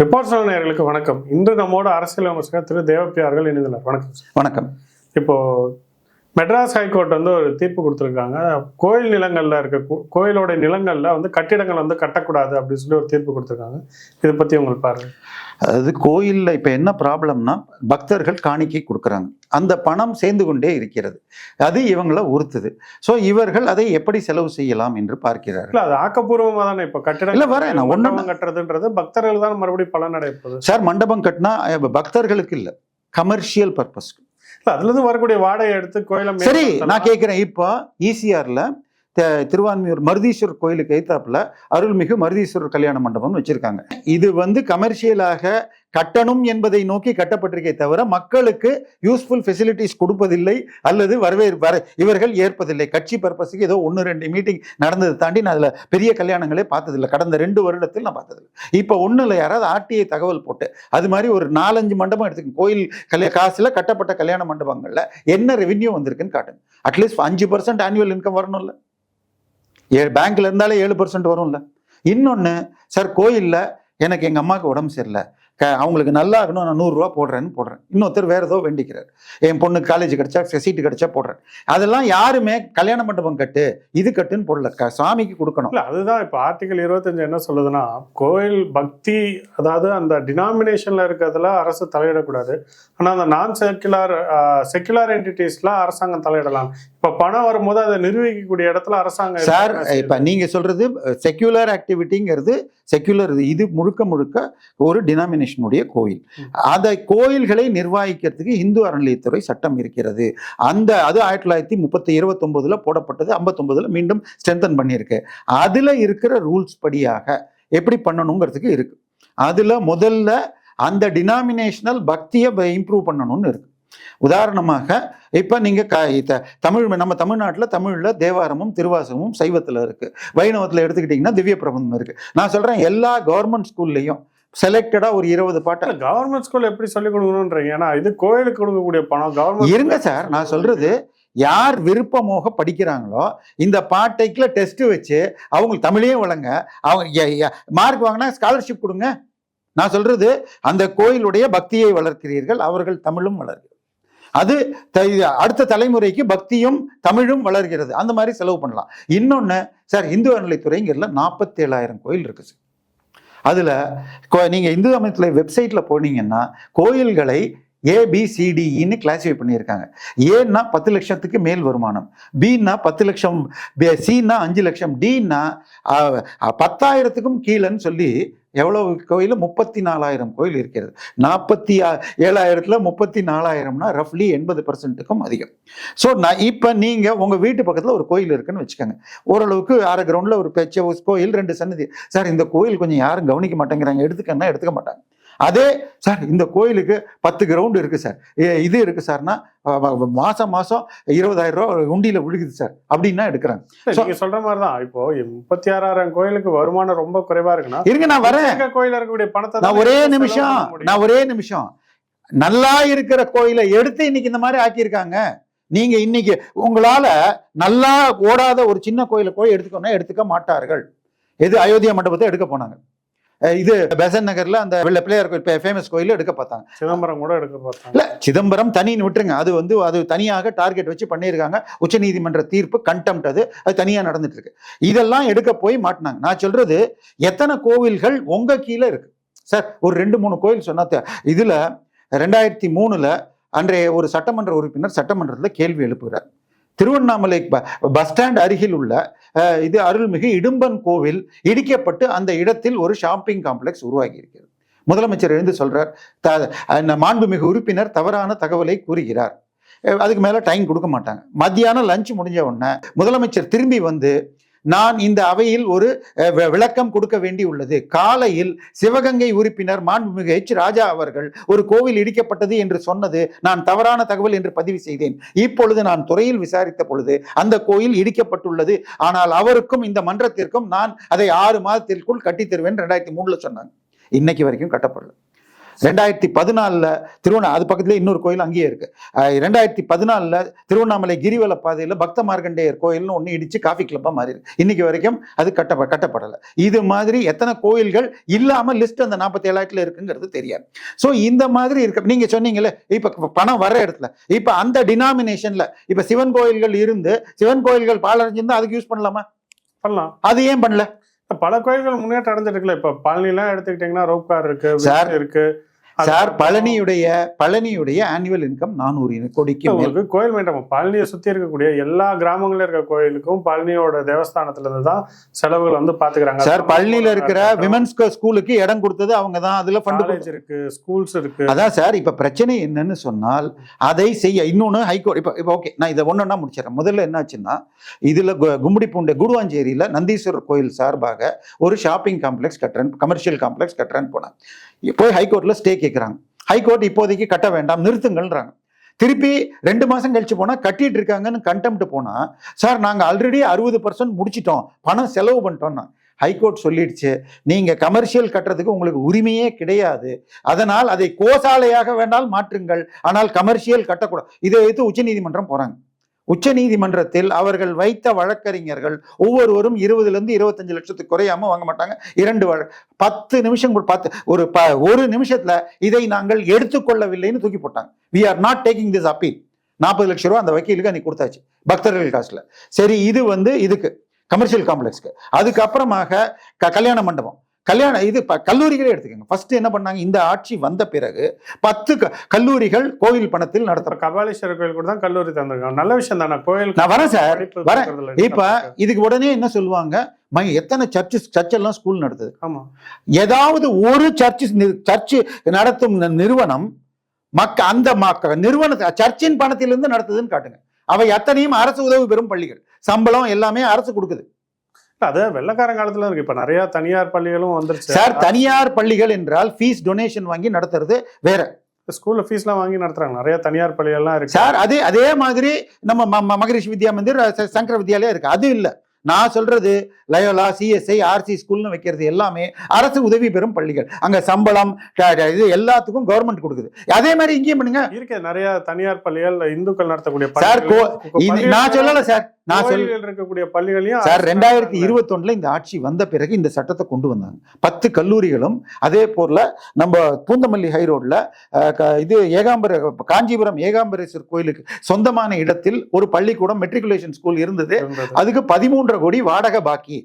Reports நேயர்களுக்கு வணக்கம். இன்று நம்மோட அரசியல் விமர்சகர் திரு தேவப்பி அவர்கள் இணைந்துள்ளார் வணக்கம் வணக்கம். இப்போ மெட்ராஸ் ஹைகோர்ட் வந்து ஒரு தீர்ப்பு கொடுத்துருக்காங்க. கோயில் நிலங்கள்ல இருக்க கோயிலோட நிலங்கள்ல வந்து கட்டிடங்கள் வந்து கட்டக்கூடாது அப்படின்னு சொல்லி ஒரு தீர்ப்பு கொடுத்துருக்காங்க. இதை பத்தி உங்களுக்கு பாருங்க. அதாவது கோயிலில் இப்போ என்ன ப்ராப்ளம்னா பக்தர்கள் காணிக்கை கொடுக்குறாங்க. அந்த பணம் சேர்ந்து கொண்டே இருக்கிறது. அது இவங்களை உறுத்துது. ஸோ இவர்கள் அதை எப்படி செலவு செய்யலாம் என்று பார்க்கிறார்கள். இல்ல அது ஆக்கப்பூர்வமா தானே? இப்போ இல்ல, கட்டிடங்கள் வரேன். நான் மண்டபம் கட்டுறதுன்றது பக்தர்கள் தான் மறுபடியும் பலன் அடைப்பது சார் மண்டபம் கட்டினா பக்தர்களுக்கு இல்லை. கமர்ஷியல் பர்பஸ்க்கு அதுலேருந்து அதுல இருந்து வரக்கூடிய வாடகை எடுத்து கோயிலை சரி நான் கேட்குறேன் இப்போ ஈசிஆர்ல திருவான்மியூர் மருதீஸ்வரர் கோயிலுக்கு எய்த்தாப்புல அருள்மிகு மருதீஸ்வரர் கல்யாண மண்டபம்னு வச்சிருக்காங்க. இது வந்து கமர்ஷியலாக கட்டணும் என்பதை நோக்கி கட்டப்பட்டிருக்கே தவிர மக்களுக்கு யூஸ்ஃபுல் ஃபெசிலிட்டிஸ் கொடுப்பதில்லை அல்லது வரவே வர இவர்கள் ஏற்பதில்லை. கட்சி பர்பஸுக்கு ஏதோ ஒன்று ரெண்டு மீட்டிங் நடந்ததை தாண்டி நான் அதில் பெரிய கல்யாணங்களே பார்த்ததில்லை. கடந்த ரெண்டு வருடத்தில் நான் பார்த்ததில்லை. இப்போ ஒன்றும் இல்லை யாராவது ஆர்டிஐ தகவல் போட்டு அது மாதிரி ஒரு நாலஞ்சு மண்டபம் எடுத்துக்கங்க. கோயில் கல்யா காசில் கட்டப்பட்ட கல்யாண மண்டபங்களில் என்ன ரெவின்யூ வந்திருக்குன்னு காட்டுங்க. அட்லீஸ்ட் அஞ்சு பர்சன்ட் ஆனுவல் இன்கம் வரணும்ல. ஏ பேங்க்ல இருந்தாலே ஏழு பர்சன்ட் வரும்ல. இன்னொன்று சார் கோயிலில் எனக்கு எங்கள் அம்மாவுக்கு உடம்பு சரியில்லை. அவங்களுக்கு நல்லா இருக்கணும் நான் நூறுரூவா போடுறேன்னு போடுறேன். இன்னொருத்தர் வேற ஏதோ வேண்டிக்கிறார். என் பொண்ணு காலேஜ் கிடைச்சா சீட்டு கிடைச்சா போடுறேன். அதெல்லாம் யாருமே கல்யாண மண்டபம் கட்டு இது கட்டுன்னு போடல. க- சாமிக்கு கொடுக்கணும். இல்ல அதுதான் இப்போ ஆர்டிகல் இருபத்தஞ்சு என்ன சொல்லுதுன்னா கோயில் பக்தி அதாவது அந்த டினாமினேஷனில் இருக்கிறதுல அரசு தலையிடக்கூடாது. ஆனால் அந்த நான் செக்குலர் செக்குலர் என்டிட்டிஸ்லாம் அரசாங்கம் தலையிடலாம். இப்ப பணம் வரும்போது அதை நிர்வகிக்கக்கூடிய இடத்துல அரசாங்கம் சார்? இப்போ நீங்கள் சொல்றது செக்யூலர் ஆக்டிவிட்டிங்கிறது செக்யூலர் இது முழுக்க முழுக்க ஒரு டினாமினேஷனுடைய கோயில். அதை கோயில்களை நிர்வகிக்கிறதுக்கு இந்து அறநிலையத்துறை சட்டம் இருக்கிறது. அந்த அது ஆயிரத்தி தொள்ளாயிரத்தி முப்பத்தி இருபத்தொம்போதுல போடப்பட்டது ஐம்பத்தொம்போதுல மீண்டும் ஸ்ட்ரென்தன் பண்ணியிருக்கு. அதில் இருக்கிற ரூல்ஸ் படியாக எப்படி பண்ணணுங்கிறதுக்கு இருக்கு. அதில் முதல்ல அந்த டினாமினேஷனல் பக்தியை இம்ப்ரூவ் பண்ணணும்னு இருக்கு. உதாரணமாக இப்போ நீங்கள் க தமிழ் நம்ம தமிழ்நாட்டில் தமிழில் தேவாரமும் திருவாசகமும் சைவத்தில் இருக்கு. வைணவத்தில் எடுத்துக்கிட்டிங்கன்னா திவ்ய பிரபந்தம் இருக்கு. நான் சொல்கிறேன் எல்லா கவர்மெண்ட் ஸ்கூல்லையும் செலக்டடாக ஒரு இருபது பாட்டை கவர்மெண்ட் ஸ்கூல் எப்படி சொல்லி கொடுக்கணுன்றீங்க ஏன்னா இது கோயிலுக்கு கொடுக்கக்கூடிய பணம். கவர்மெண்ட் இருங்க சார் நான் சொல்றது யார் விருப்பமாக படிக்கிறாங்களோ இந்த பாட்டைக்குள்ள டெஸ்ட் வச்சு அவங்களுக்கு தமிழையும் வழங்க அவங்க மார்க் வாங்கினா ஸ்காலர்ஷிப் கொடுங்க. நான் சொல்றது அந்த கோயிலுடைய பக்தியை வளர்க்கிறீர்கள் அவர்கள் தமிழும் வளர்கிறது அது த- அடுத்த தலைமுறைக்கு பக்தியும் தமிழும் வளர்கிறது. அந்த மாதிரி செலவு பண்ணலாம். இன்னொன்று சார் இந்து அறநிலைத்துறைங்கிறதுல நாற்பத்தேழாயிரம் கோயில் இருக்குது சார். அதில் நீங்கள் இந்து அமைத்துல வெப்சைட்டில் போனீங்கன்னா கோயில்களை ஏபிசிடிஇன்னு e கிளாசிஃபை பண்ணியிருக்காங்க. ஏன்னா பத்து லட்சத்துக்கு மேல் வருமானம். பின்னா பத்து லட்சம் சின்னா அஞ்சு லட்சம் டின்னா பத்தாயிரத்துக்கும் கீழேன்னு சொல்லி எவ்வளவு கோயில்? முப்பத்தி நாலாயிரம் கோயில் இருக்கிறது. நாற்பத்தி ஏழாயிரத்துல முப்பத்தி நாலாயிரம்னா ரஃப்லி எண்பது பர்சன்ட்டுக்கும் அதிகம். ஸோ நான் இப்போ நீங்கள் உங்கள் வீட்டு பக்கத்தில் ஒரு கோயில் இருக்குன்னு வச்சுக்கோங்க. ஓரளவுக்கு அரை கிரவுண்டில் ஒரு பெச்ச கோயில் ரெண்டு சன்னதி. சார் இந்த கோயில் கொஞ்சம் யாரும் கவனிக்க மாட்டேங்கிறாங்க. எடுத்துக்கன்னா எடுத்துக்க மாட்டாங்க. அதே சார் இந்த கோயிலுக்கு பத்து கிரவுண்டு இருக்கு சார் இது இருக்கு சார்னா மாசம் மாசம் இருபதாயிரம் ரூபா உண்டியில விழுகுது சார் அப்படின்னா எடுக்கிறாங்க. நீங்க சொல்ற மாதிரி தான் இப்போ முப்பத்தி ஆறாயிரம் கோயிலுக்கு வருமானம் ரொம்ப குறைவா இருக்குன்னா இருங்க நான் வரேன். கோயில இருக்கக்கூடிய பணத்தை நான் ஒரே நிமிஷம். நான் ஒரே நிமிஷம். நல்லா இருக்கிற கோயிலை எடுத்து இன்னைக்கு இந்த மாதிரி ஆக்கியிருக்காங்க. நீங்க இன்னைக்கு உங்களால நல்லா ஓடாத ஒரு சின்ன கோயிலை போய் எடுத்துக்கோன்னா எடுத்துக்க மாட்டார்கள். எது அயோத்தியா மண்டபத்தை எடுக்க போனாங்க. இது பெசன் நகர்ல அந்த வெள்ள பிள்ளையார் கோயில் ஃபேமஸ் கோயில் எடுக்க பார்த்தாங்க. சிதம்பரம் கூட எடுக்க பார்த்தாங்க. இல்ல சிதம்பரம் தனின்னு விட்டுருங்க. அது வந்து அது தனியாக டார்கெட் வச்சு பண்ணியிருக்காங்க. உச்சநீதிமன்ற தீர்ப்பு கண்டெம்ட் அது. அது தனியாக நடந்துட்டு இருக்கு இதெல்லாம் எடுக்க போய் மாட்டினாங்க. நான் சொல்றது எத்தனை கோவில்கள் உங்க கீழே இருக்கு? சார் ஒரு ரெண்டு மூணு கோயில் சொன்னா இதுல ரெண்டாயிரத்தி மூணுல அன்றைய ஒரு சட்டமன்ற உறுப்பினர் சட்டமன்றத்தில் கேள்வி எழுப்புகிறார். திருவண்ணாமலை பஸ் ஸ்டாண்ட் அருகில் உள்ள இது அருள்மிகு இடும்பன் கோவில் இடிக்கப்பட்டு அந்த இடத்தில் ஒரு ஷாப்பிங் காம்ப்ளெக்ஸ் உருவாகி இருக்கிறது முதலமைச்சர் எழுந்து சொல்றார் த- மாண்புமிகு உறுப்பினர் தவறான தகவலை கூறுகிறார். அதுக்கு மேலே டைம் கொடுக்க மாட்டாங்க. மத்தியானம் லஞ்ச் முடிஞ்ச உடனே முதலமைச்சர் திரும்பி வந்து நான் இந்த அவையில் ஒரு விளக்கம் கொடுக்க வேண்டி உள்ளது. காலையில் சிவகங்கை உறுப்பினர் மாண்புமிகு எச் ராஜா அவர்கள் ஒரு கோவில் இடிக்கப்பட்டது என்று சொன்னது நான் தவறான தகவல் என்று பதிவு செய்தேன். இப்பொழுது நான் துறையில் விசாரித்த பொழுது அந்த கோயில் இடிக்கப்பட்டுள்ளது. ஆனால் அவருக்கும் இந்த மன்றத்திற்கும் நான் அதை ஆறு மாதத்திற்குள் கட்டித் தருவேன் ரெண்டாயிரத்தி மூணுல சொன்னாங்க. இன்னைக்கு வரைக்கும் கட்டப்படல. ரெண்டாயிரத்தி பதினாலில் திருவண்ணா அது பக்கத்துல இன்னொரு கோயில் அங்கேயே இருக்கு. அஹ் ரெண்டாயிரத்தி பதினாலில் திருவண்ணாமலை கிரிவல பாதையில் பக்த மார்க்கண்டேயர் கோயில்னு ஒன்று இடிச்சு காஃபி கிளப்பாக மாறி இன்னைக்கு வரைக்கும் அது கட்ட கட்டப்படலை. இது மாதிரி எத்தனை கோயில்கள் இல்லாமல் லிஸ்ட் அந்த நாற்பத்தி ஏழாயிரத்துல இருக்குங்கிறது தெரியாது. ஸோ இந்த மாதிரி இருக்க நீங்க சொன்னீங்களே இப்போ பணம் வர இடத்துல இப்போ அந்த டினாமினேஷன்ல இப்போ சிவன் கோயில்கள் இருந்து சிவன் கோயில்கள் பாலடைஞ்சிருந்தா அதுக்கு யூஸ் பண்ணலாமா? பண்ணலாம். அது ஏன் பண்ணல? பல கோயில்கள் முன்னேற்றம் அடைஞ்சிருக்குல்ல இப்ப பழனிலாம் எடுத்துக்கிட்டீங்கன்னா ரோப் கார் இருக்கு இருக்கு. சார் பழனியுடைய பழனியுடைய ஆனுவல் இன்கம் நானூறு கோடிக்கு உங்களுக்கு கோயில் மைண்டம் பழனியை சுத்தி இருக்கக்கூடிய எல்லா கிராமங்கள்ல இருக்க கோயிலுக்கும் பழனியோட தேவஸ்தானத்துல இருந்து தான் செலவுகள் வந்து பாத்துக்கிறாங்க. சார் பழனியில இருக்கிற விமென்ஸ் ஸ்கூலுக்கு இடம் கொடுத்தது அவங்க தான் அதுல ஃபண்ட் காலேஜ் இருக்கு ஸ்கூல்ஸ் இருக்கு. அதான் சார் இப்ப பிரச்சனை என்னன்னு சொன்னால் அதை செய்ய இன்னொன்னு ஹைகோர்ட் இப்ப இப்ப ஓகே நான் இதை ஒன்னொன்னா முடிச்சிடறேன். முதல்ல என்னாச்சுன்னா இதுல கு- கும்மிடிப்பூண்டி குடுவாஞ்சேரியில நந்தீஸ்வரர் கோயில் சார்பாக ஒரு ஷாப்பிங் காம்ப்ளெக்ஸ் கட்டுறேன் கமர்ஷியல் காம்ப்ளெக்ஸ் கட்டுறேன்னு போனேன். போய் ஹைகோர்ட்டில் ஸ்டே கேட்குறாங்க ஹைகோர்ட் இப்போதைக்கு கட்ட வேண்டாம் நிறுத்துங்கள்ன்றாங்க. திருப்பி ரெண்டு மாதம் கழிச்சு போனால் கட்டிட்டு இருக்காங்கன்னு கண்டெம்ட் போனால் சார் நாங்கள் ஆல்ரெடி அறுபது பர்சன்ட் முடிச்சிட்டோம் பணம் செலவு பண்ணிட்டோம்னா. ஹைகோர்ட் சொல்லிடுச்சு நீங்கள் கமர்ஷியல் கட்டுறதுக்கு உங்களுக்கு உரிமையே கிடையாது. அதனால் அதை கோசாலையாக வேண்டால் மாற்றுங்கள். ஆனால் கமர்ஷியல் கட்டக்கூடாது. இதை வைத்து உச்சநீதிமன்றம் போகிறாங்க உச்ச உச்சநீதிமன்றத்தில் அவர்கள் வைத்த வழக்கறிஞர்கள் ஒவ்வொருவரும் இருபதுல இருந்து இருபத்தஞ்சு லட்சத்துக்கு குறையாம வாங்க மாட்டாங்க. இரண்டு வழ பத்து நிமிஷம் பத்து ஒரு ப ஒரு நிமிஷத்துல இதை நாங்கள் எடுத்துக்கொள்ளவில்லைன்னு தூக்கி போட்டாங்க. We are not taking this appeal நாற்பது லட்சம் ரூபா அந்த வக்கீலுக்கு அன்னைக்கு கொடுத்தாச்சு பக்தர்கள் காசுல. சரி இது வந்து இதுக்கு கமர்ஷியல் காம்ப்ளெக்ஸ்க்கு அதுக்கப்புறமாக க- கல்யாண மண்டபம். கல்யாண இது கல்லூரிகளே எடுத்துக்கோங்க. ஃபர்ஸ்ட் என்ன பண்ணாங்க? இந்த ஆட்சி வந்த பிறகு பத்து கல்லூரிகள் கோவில் பணத்தில் நடத்த அப்புறம் கபாலீஸ்வரர் கோயில் கூட தான் கல்லூரி தந்திருக்காங்க. நல்ல விஷயம் தானே. கோயில் நான் வரேன் சார். வரேன். இப்ப. இதுக்கு உடனே என்ன சொல்லுவாங்க? ம, எத்தனை சர்ச்சஸ் சர்ச் எல்லாம் ஸ்கூல் நடத்துது? ஆமா. ஏதாவது ஒரு சர்ச் சர்ச் நடத்தும் நிறுவனம் மக்க அந்த மக்க நிறுவன சர்ச்சின் பணத்திலிருந்து நடத்துதுன்னு காட்டுங்க. அவை அத்தனையும் அரசு உதவி பெறும் பள்ளிகள். சம்பளம் எல்லாமே அரசு கொடுக்குது. அது வெள்ளக்காரன் காலத்துல இருக்கு. இப்ப நிறைய தனியார் பள்ளிகளும் வந்துருச்சு. சார் தனியார் பள்ளிகள் என்றால் ஃபீஸ் டொனேஷன் வாங்கி நடத்துறது வேற. ஸ்கூல்ல ஃபீஸ் எல்லாம் வாங்கி நடத்துறாங்க. நிறைய தனியார் பள்ளிகள்லாம் இருக்கு. சார் அதே அதே மாதிரி நம்ம மகரிஷி வித்யா மந்திர் சங்கர வித்யாலயா இருக்கு. அது இல்ல. நான் சொல்றது லயோலா சிஎஸ்ஐ ஆர்சி ஸ்கூல்னு வைக்கிறது எல்லாமே அரசு உதவி பெறும் பள்ளிகள். அங்க சம்பளம் இது எல்லாத்துக்கும் கவர்மெண்ட் கொடுக்குது. அதே மாதிரி இங்கேயும் பண்ணுங்க. இருக்கு. நிறைய தனியார் பள்ளிகள் இந்துக்கள் நடத்தக்கூடிய நான் சொல்லல சார். நான் இருக்கக்கூடிய பள்ளிகளையும் சார் ரெண்டாயிரத்தி. இருபத்தொன்னுல இந்த ஆட்சி வந்த பிறகு இந்த சட்டத்தை கொண்டு வந்தாங்க பத்து கல்லூரிகளும் அதே போல நம்ம பூந்தமல்லி ஹை ரோட்ல அஹ், க- இது ஏகாம்பர காஞ்சிபுரம் ஏகாம்பரேஸ்வர் கோயிலுக்கு சொந்தமான இடத்தில் ஒரு பள்ளிக்கூடம் மெட்ரிகுலேஷன் ஸ்கூல் இருந்தது இருந்தது. அதுக்கு பதிமூன்றரை கோடி வாடகை பாக்கி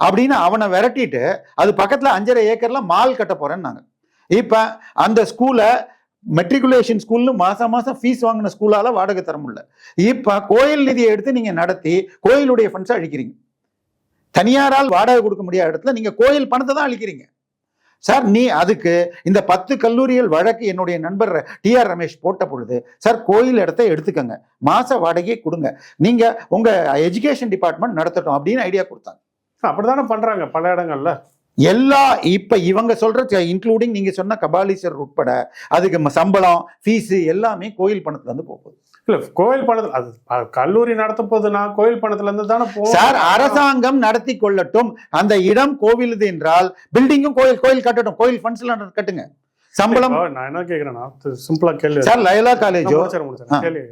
அப்படின்னு அவனை விரட்டிட்டு அது பக்கத்துல அஞ்சரை ஏக்கர்ல மால் கட்ட போறேன்னாங்க இப்ப அந்த ஸ்கூலை மெட்ரிகுலேஷன் ஸ்கூல்னு மாசம் மாசம் ஃபீஸ் வாங்கின ஸ்கூலால வாடகை தர முடியல. இப்ப கோயில் நிதியை எடுத்து நீங்க நடத்தி கோயிலுடைய ஃபண்ட்ஸை அழிக்கிறீங்க. தனியாரால் வாடகை கொடுக்க முடியாத இடத்துல நீங்க கோயில் பணத்தை தான் அழிக்கிறீங்க. சார் நீ அதுக்கு இந்த பத்து கல்லூரிகள் வழக்கு என்னுடைய நண்பர் டி ஆர் ரமேஷ் போட்ட பொழுது சார் கோயில் இடத்த எடுத்துக்கங்க. மாச வாடகையை கொடுங்க. நீங்க உங்க எஜுகேஷன் டிபார்ட்மெண்ட் நடத்தட்டும் அப்படின்னு ஐடியா கொடுத்தாங்க. அப்படித்தானே பண்றாங்க பல இடங்கள்ல. எல்லா இப்ப இவங்க சொல்ற இன்க்ளூடிங் நீங்க சொன்ன கபாலீஸ்வரர் உட்பட அதுக்கு சம்பளம் ஃபீஸ் எல்லாமே கோயில் பணத்துல இருந்து போகுது. இல்ல கோயில் பணத்துல அது கல்லூரி நடத்த போகுதுன்னா கோயில் பணத்துல இருந்து தானே போகும். சார் அரசாங்கம் நடத்தி கொள்ளட்டும். அந்த இடம் கோவிலுது என்றால் பில்டிங்கும் கோயில் கோயில் கட்டட்டும். கோயில் ஃபண்ட்ஸ்ல கட்டுங்க. சம்பளம் நான் என்ன கேக்குறேன்னா சிம்பிளா கேள்வி சார் லயலா காலேஜோ. கேள்வி.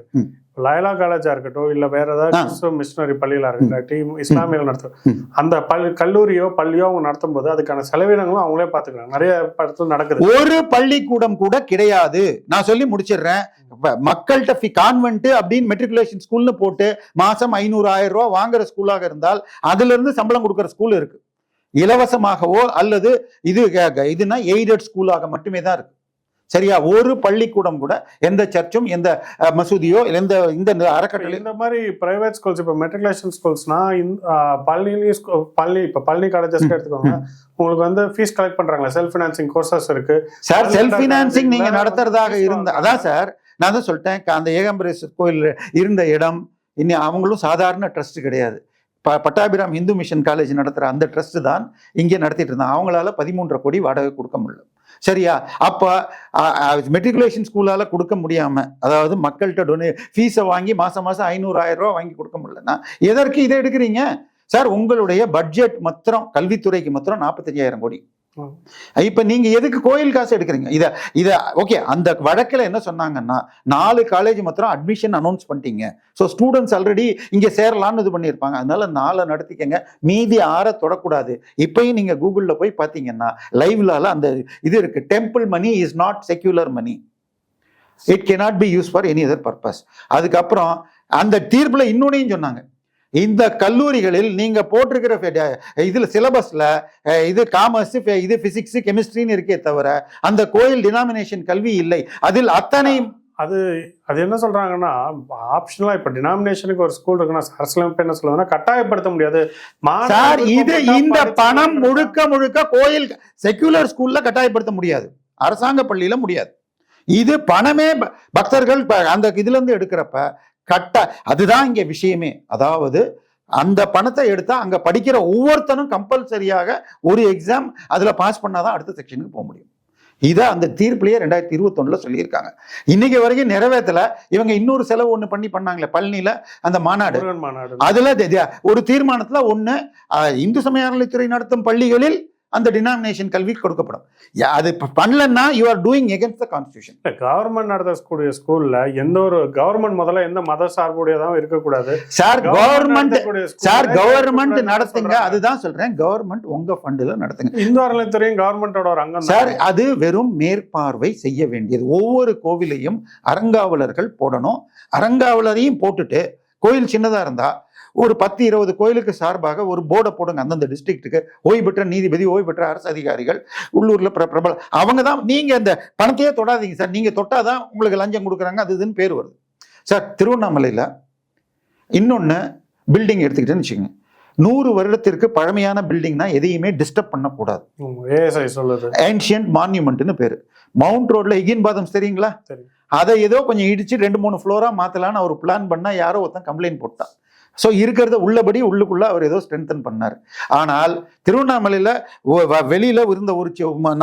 லயலா காலேஜா இருக்கட்டும் இல்ல வேற ஏதாவது. கிறிஸ்துவ மிஷினரி பள்ளிகளா இருக்கட்டும் இஸ்லாமியர்கள் நடத்தும் ம். அந்த பள்ளி கல்லூரியோ பள்ளியோ அவங்க நடத்தும் போது அதுக்கான செலவினங்களும் அவங்களே பாத்துக்கிறாங்க. நிறைய இடத்துல நடக்குது. ஒரு பள்ளிக்கூடம் கூட கிடையாது. நான் சொல்லி முடிச்சிடுறேன். மக்கள்கிட்ட கான்வென்ட் அப்படின்னு மெட்ரிகுலேஷன் ஸ்கூல்னு போட்டு மாசம் ஐநூறு ஆயிரம் ரூபாய் வாங்குற ஸ்கூலாக இருந்தால் அதுல இருந்து சம்பளம் கொடுக்குற ஸ்கூல் இருக்கு. இலவசமாகவோ அல்லது இது இதுனா எய்டட் ஸ்கூலாக மட்டுமே தான் இருக்கு. சரியா? ஒரு பள்ளிக்கூடம் கூட எந்த சர்ச்சும் எந்த மசூதியோ எந்த இந்த அறக்கட்டளை இந்த மாதிரி பிரைவேட் ஸ்கூல்ஸ் இப்ப மெட்ரிகுலேஷன் ஸ்கூல்ஸ்னா ஸ்கூ- பள்ளி இப்ப பள்ளி காலேஜஸ் எடுத்துக்கோங்க. உங்களுக்கு வந்து ஃபீஸ் கலெக்ட் பண்றாங்களா செல்ஃப் ஃபினான்சிங் கோர்சஸ் இருக்கு சார் செல்ஃப் ஃபினான்சிங் நீங்க நடத்துறதாக இருந்த அதான் சார் நான் தான் சொல்லிட்டேன். அந்த ஏகாம்பரேஸ்வர் கோயில் இருந்த இடம் இனி அவங்களும் சாதாரண ட்ரஸ்ட் கிடையாது. ப பட்டாபிராம் இந்து மிஷன் காலேஜ் நடத்துகிற அந்த ட்ரஸ்ட் தான் இங்கே நடத்திட்டு இருந்தாங்க. அவங்களால பதிமூன்றரை கோடி வாடகை கொடுக்க முடியல. சரியா? அப்போ மெட்ரிகுலேஷன் ஸ்கூலால கொடுக்க முடியாம அதாவது மக்கள்கிட்ட டொனே ஃபீஸை வாங்கி மாசம் மாசம் ஐநூறு ஆயிரம் ரூபாய் வாங்கி கொடுக்க முடியலன்னா எதற்கு இதை எடுக்கிறீங்க? சார் உங்களுடைய பட்ஜெட் மாத்திரம் கல்வித்துறைக்கு மாத்திரம் நாற்பத்தஞ்சாயிரம் கோடி. இப்ப நீங்க எதுக்கு கோயில் காசு எடுக்கிறீங்க? இத இத ஓகே அந்த வழக்கில் என்ன சொன்னாங்கன்னா நாலு காலேஜ் மாத்திரம் அட்மிஷன் அனௌன்ஸ் பண்ணிட்டீங்க. ஸோ ஸ்டூடெண்ட்ஸ் ஆல்ரெடி இங்க சேரலான்னு இது பண்ணியிருப்பாங்க. அதனால நாளை நடத்திக்கங்க. மீதி ஆற தொடக்கூடாது. இப்பயும் நீங்க கூகுள்ல போய் பார்த்தீங்கன்னா லைவ்லால அந்த இது இருக்கு. Temple money is not secular money it not be use for any other purpose அதுக்கப்புறம் அந்த தீர்ப்புல இன்னொன்னையும் சொன்னாங்க. இந்த கல்லூரிகளில் நீங்க போட்டிருக்கிற இதுல சிலபஸ்ல இது காமர்ஸ் இது பிசிக்ஸ் கெமிஸ்ட்ரின்னு இருக்கே தவிர அந்த கோயில் டினாமினேஷன் கல்வி இல்லை. அதில் அத்தனை அது அது என்ன சொல்றாங்கன்னா ஆப்ஷனலா இப்ப டினாமினேஷனுக்கு ஒரு ஸ்கூல் இருக்குன்னா அரசியலமைப்பு என்ன சொல்லுதுன்னா கட்டாயப்படுத்த முடியாது. சார் இது இந்த பணம். முழுக்க முழுக்க கோயில் செக்யூலர் ஸ்கூல்ல கட்டாயப்படுத்த முடியாது. அரசாங்க பள்ளியில முடியாது. இது பணமே பக்தர்கள் அந்த இதுல இருந்து எடுக்கிறப்ப கட்ட அதுதான் இங்க விஷயமே. அதாவது அந்த பணத்தை எடுத்தா அங்க படிக்கிற ஒவ்வொருத்தனும் கம்பல்சரியாக ஒரு எக்ஸாம் அதுல பாஸ் பண்ணாதான் அடுத்த செக்ஷனுக்கு போக முடியும். இதை அந்த தீர்ப்புலயே ரெண்டாயிரத்தி இருபத்தொன்னுல சொல்லியிருக்காங்க. இன்னைக்கு வரைக்கும் நிறைவேற்றல இவங்க இன்னொரு செலவு ஒண்ணு பண்ணி பண்ணாங்களே பழனியில அந்த மாநாடு. மாநாடு. அதுல ஒரு தீர்மானத்துல ஒண்ணு அஹ், இந்து சமய அறநிலைத்துறை நடத்தும் பள்ளிகளில் அந்த டினாமினேஷன் கல்வி கொடுக்கப்படும். அது பண்ணலன்னா you are doing against the constitution government நடத்தக்கூடிய ஸ்கூல்ல எந்த ஒரு கவர்மெண்ட் முதல்ல எந்த மத சார்புடையதாகவும் இருக்கக்கூடாது. சார் கவர்மெண்ட் சார் கவர்மெண்ட் நடத்துங்க. அதுதான் சொல்றேன். கவர்மெண்ட் உங்க ஃபண்டுல நடத்துங்க. இந்து அறநிலைத்துறையும் கவர்மெண்டோட ஒரு அங்கம் சார் அது வெறும் மேற்பார்வை செய்ய வேண்டியது. ஒவ்வொரு கோவிலையும் அறங்காவலர்கள் போடணும். அறங்காவலரையும் போட்டுட்டு கோயில் சின்னதா இருந்தா ஒரு பத்து இருபது கோயிலுக்கு சார்பாக ஒரு போர்டை போடுங்க. அந்தந்த டிஸ்ட்ரிக்ட்டுக்கு ஓய்வு பெற்ற நீதிபதி ஓய்வு பெற்ற அரசு அதிகாரிகள் உள்ளூர்ல பிர- பிரபல அவங்க தான் நீங்க இந்த பணத்தையே தொடாதீங்க சார். நீங்க தொட்டாதான் உங்களுக்கு லஞ்சம் கொடுக்குறாங்க அது இதுன்னு பேர் வருது. சார் திருவண்ணாமலையில இன்னொன்னு பில்டிங் எடுத்துக்கிட்டேன்னு வச்சுக்கோங்க. நூறு வருடத்திற்கு பழமையான பில்டிங்னா எதையுமே டிஸ்டர்ப் பண்ணக்கூடாது. ஏன்ஷியன்ட் மான்யூமெண்ட்னு பேரு. மவுண்ட் ரோட்ல ஹிகின் பாதம் தெரியுங்களா. அதை ஏதோ கொஞ்சம் இடிச்சு ரெண்டு மூணு ஃப்ளோரா மாத்தலாம்னு அவர் பிளான் பண்ணா யாரோ ஒருத்தன் கம்ப்ளைண்ட் போட்டான். ஸோ இருக்கிறத உள்ளபடி உள்ளுக்குள்ள அவர் ஏதோ ஸ்ட்ரென்தன் பண்ணார். ஆனால் திருவண்ணாமலையில வெளியில இருந்த ஒரு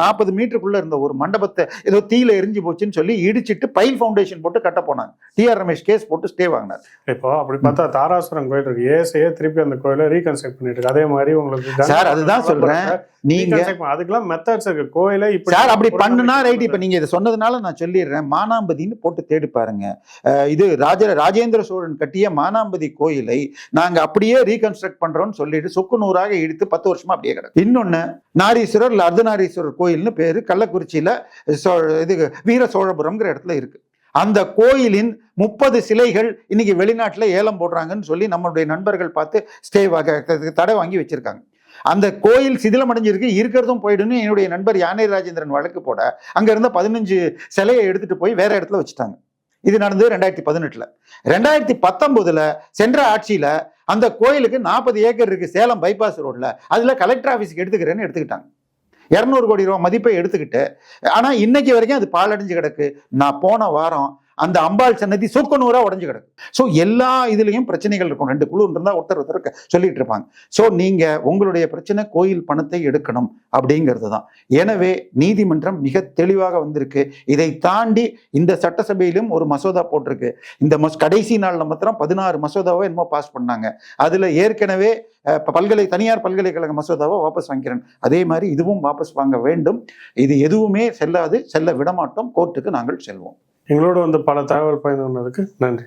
நாற்பது மீட்டருக்குள்ள இருந்த ஒரு மண்டபத்தை ஏதோ தீயில எரிஞ்சு போச்சுன்னு சொல்லி இடிச்சிட்டு பைல் ஃபவுண்டேஷன் போட்டு கட்ட போனாங்க. டிஆர் ரமேஷ் கேஸ் போட்டு ஸ்டே வாங்கினார். இப்போ அப்படி பார்த்தா தாராசுரம் கோயில் இருக்கு ஏஎஸ்ஐயே திருப்பி அந்த கோயிலை ரீகன்ஸ்ட்ரக்ட் பண்ணிட்டு இருக்கு. அதே மாதிரி உங்களுக்கு சார் அதுதான் சொல்றேன். நீங்க அதுக்கெல்லாம் மெத்தட்ஸ் இருக்கு. கோயிலை இப்படி சார் அப்படி பண்ணுனா ரைட் இப்ப நீங்க இதை சொன்னதுனால நான் சொல்லிடுறேன். மானாம்பதின்னு போட்டு தேடி பாருங்க. இது ராஜ ராஜேந்திர சோழன் கட்டிய மானாம்பதி கோயிலை நாங்க அப்படியே ரீகன்ஸ்ட்ரக்ட் பண்றோம்னு சொல்லிட்டு சொக்கு நூறாக இழுத்து பத்து வருஷமா அப்படியே கிடக்கு. இன்னொன்னு நாரீஸ்வரர் இல்ல அர்த்தநாரீஸ்வரர் கோயில்னு பேரு கள்ளக்குறிச்சியில இது வீர சோழபுரம்ங்கிற இடத்துல இருக்கு. அந்த கோயிலின் முப்பது சிலைகள் இன்னைக்கு வெளிநாட்டுல ஏலம் போடுறாங்கன்னு சொல்லி நம்மளுடைய நண்பர்கள் பார்த்து ஸ்டே தடை வாங்கி வச்சிருக்காங்க. அந்த கோயில் சிதிலமடைஞ்சிருக்கு இருக்கிறதும் போயிடுன்னு என்னுடைய நண்பர் யானை ராஜேந்திரன் வழக்கு போட அங்க இருந்த பதினஞ்சு சிலையை எடுத்துட்டு போய் வேற இடத்துல வச்சுட்டாங்க. இது நடந்தது ரெண்டாயிரத்தி பதினெட்டுல. ரெண்டாயிரத்தி பத்தொம்போதில் சென்ற ஆட்சியில அந்த கோயிலுக்கு நாற்பது ஏக்கர் இருக்கு சேலம் பைபாஸ் ரோட்ல அதில் கலெக்டர் ஆஃபீஸ்க்கு எடுத்துக்கிறேன்னு எடுத்துக்கிட்டாங்க. இரநூறு கோடி ரூபா மதிப்பை எடுத்துக்கிட்டு ஆனா இன்னைக்கு வரைக்கும் அது பாலடைஞ்சு கிடக்கு. நான் போன வாரம் அந்த அம்பாள் சன்னதி சூக்கநூறா உடஞ்சு கிடக்கு. ஸோ எல்லா இதுலேயும் பிரச்சனைகள் இருக்கும். ரெண்டு குழு இருந்தால் ஒருத்தர் ஒருத்தர் சொல்லிட்டு இருப்பாங்க. ஸோ நீங்க உங்களுடைய பிரச்சனை கோயில் பணத்தை எடுக்கணும் அப்படிங்கிறது தான். எனவே நீதிமன்றம் மிக தெளிவாக வந்திருக்கு. இதை தாண்டி இந்த சட்டசபையிலும் ஒரு மசோதா போட்டிருக்கு. இந்த மஸ் கடைசி நாளில் மாத்திரம் பதினாறு மசோதாவை என்னமோ பாஸ் பண்ணாங்க. அதுல ஏற்கனவே பல்கலை தனியார் பல்கலைக்கழக மசோதாவை வாபஸ் வாங்கிறேன் அதே மாதிரி இதுவும் வாபஸ் வாங்க வேண்டும். இது எதுவுமே செல்லாது செல்ல விடமாட்டோம். கோர்ட்டுக்கு நாங்கள் செல்வோம். எங்களோட வந்து பல தகவல் பயந்து நன்றி.